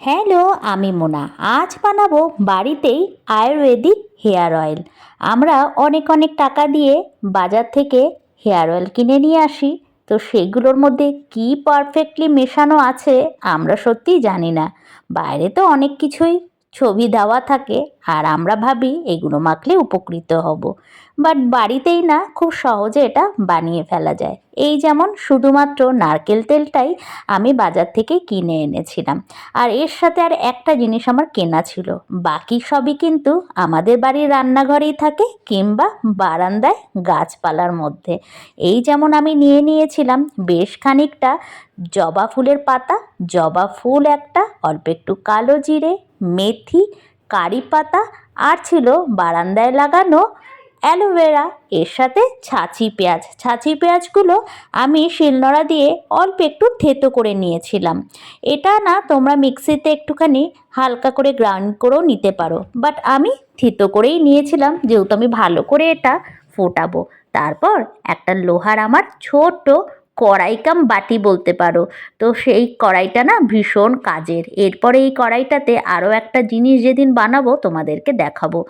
Hello, আমি মোনা। আজ বানাবো বাড়িতেই আয়ুর্বেদিক হেয়ার অয়েল। আমরা অনেক অনেক টাকা দিয়ে বাজার থেকে হেয়ার অয়েল কিনে নিয়ে আসি। তো সেগুলোর মধ্যে কি পারফেক্টলি মেশানো আছে আমরা সত্যিই জানি না। বাইরে তো অনেক কিছুই ছবি দেওয়া থাকে আর আমরা ভাবি এগুলো মাখলে উপকৃত হব। বাট বাড়িতেই না, খুব সহজে এটা বানিয়ে ফেলা যায়। এই যেমন শুধুমাত্র নারকেল তেলটাই আমি বাজার থেকে কিনে এনেছিলাম। আর এর সাথে আর একটা জিনিস আমার কেনা ছিল। বাকি সবই কিন্তু আমাদের বাড়ির রান্নাঘরেই থাকে কিংবা বারান্দায় গাছপালার মধ্যে। এই যেমন আমি নিয়ে নিয়েছিলাম, বেশ খানিকটা জবা ফুলের পাতা, জবা ফুল একটা, অল্প একটু কালো জিরে মেথি, কারি পাতা আর ছিল বারান্দায় লাগানো অ্যালোভেরা। এর সাথে ছাঁচি পেঁয়াজ। ছাঁচি পেঁয়াজগুলো আমি শিলনোড়া দিয়ে অল্প একটু থেতো করে নিয়েছিলাম। এটা না তোমরা মিক্সিতে একটুখানি হালকা করে গ্রাইন্ড করেও নিতে পারো। বাট আমি থেতো করেই নিয়েছিলাম, যেহেতু আমি ভালো করে এটা ফোটাবো। তারপর একটা লোহার আমার ছোট্ট কড়াই কাম বাটি বলতে পারো। তো সেই কড়াইটা না ভীষণ কাজের। এরপরে এই কড়াইটাতে আরও একটা জিনিস যেদিন বানাবো তোমাদেরকে দেখাবো।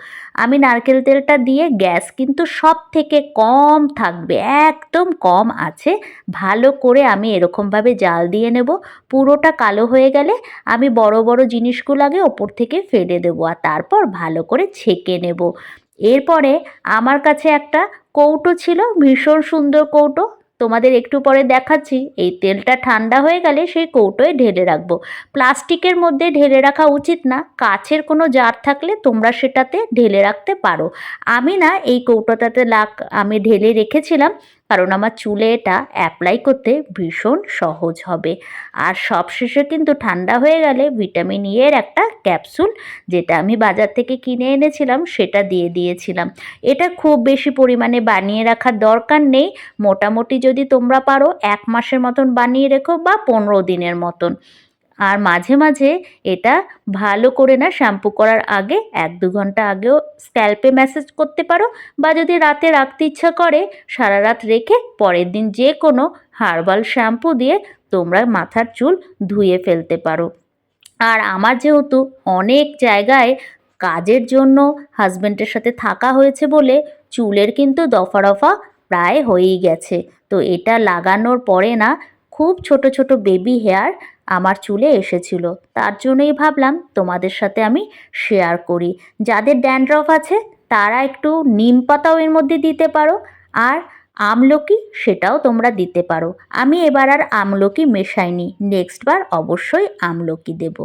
আমি নারকেল তেলটা দিয়ে গ্যাস কিন্তু সব থেকে কম থাকবে, একদম কম আছে। ভালো করে আমি এরকমভাবে জাল দিয়ে নেব। পুরোটা কালো হয়ে গেলে আমি বড় বড় জিনিসগুলো আগে ওপর থেকে ফেলে দেবো আর তারপর ভালো করে ছেঁকে নেব। এরপরে আমার কাছে একটা কৌটো ছিল, ভীষণ সুন্দর কৌটো। তোমাদের একটু পরে দেখাচ্ছি। এই তেলটা ঠান্ডা হয়ে গেলে সেই কৌটোয় ঢেলে রাখব। প্লাস্টিকের মধ্যে ঢেলে রাখা উচিত না। কাছের কোনো জার থাকলে তোমরা সেটাতে ঢেলে রাখতে পারো। আমি না এই কৌটোটাতে লাক আমি ঢেলে রেখেছিলাম। কারণ আমার চুলে এটা অ্যাপ্লাই করতে ভীষণ সহজ হবে। আর সবশেষে কিন্তু ঠান্ডা হয়ে গেলে ভিটামিন ই এর একটা ক্যাপসুল যেটা আমি বাজার থেকে কিনে এনেছিলাম, সেটা দিয়ে দিয়েছিলাম। এটা খুব বেশি পরিমাণে বানিয়ে রাখার দরকার নেই। মোটামুটি যদি তোমরা পারো, এক মাসের মতন বানিয়ে রেখো বা পনেরো দিনের মতন। আর মাঝে মাঝে এটা ভালো করে না শ্যাম্পু করার আগে এক দু ঘণ্টা আগেও স্ক্যাল্পে ম্যাসেজ করতে পারো বা যদি রাতে রাখতে ইচ্ছা করে সারা রাত রেখে পরের দিন যে কোনো হার্বাল শ্যাম্পু দিয়ে তোমরা মাথার চুল ধুয়ে ফেলতে পারো। আর আমার যেহেতু অনেক জায়গায় কাজের জন্য হাজব্যান্ডের সাথে থাকা হয়েছে বলে চুলের কিন্তু দফা রফা প্রায় হয়েই গেছে। তো এটা লাগানোর পরে না খুব ছোট ছোট বেবি হেয়ার আমার চুলে এসেছিল। তার জন্যই ভাবলাম তোমাদের সাথে আমি শেয়ার করি। যাদের ড্যান্ড্রফ আছে, তারা একটু নিম পাতাও এর মধ্যে দিতে পারো, আর আমলকি সেটাও তোমরা দিতে পারো। আমি এবার আর আমলকি মেশাইনি। নেক্সট বার অবশ্যই আমলকি দেবো।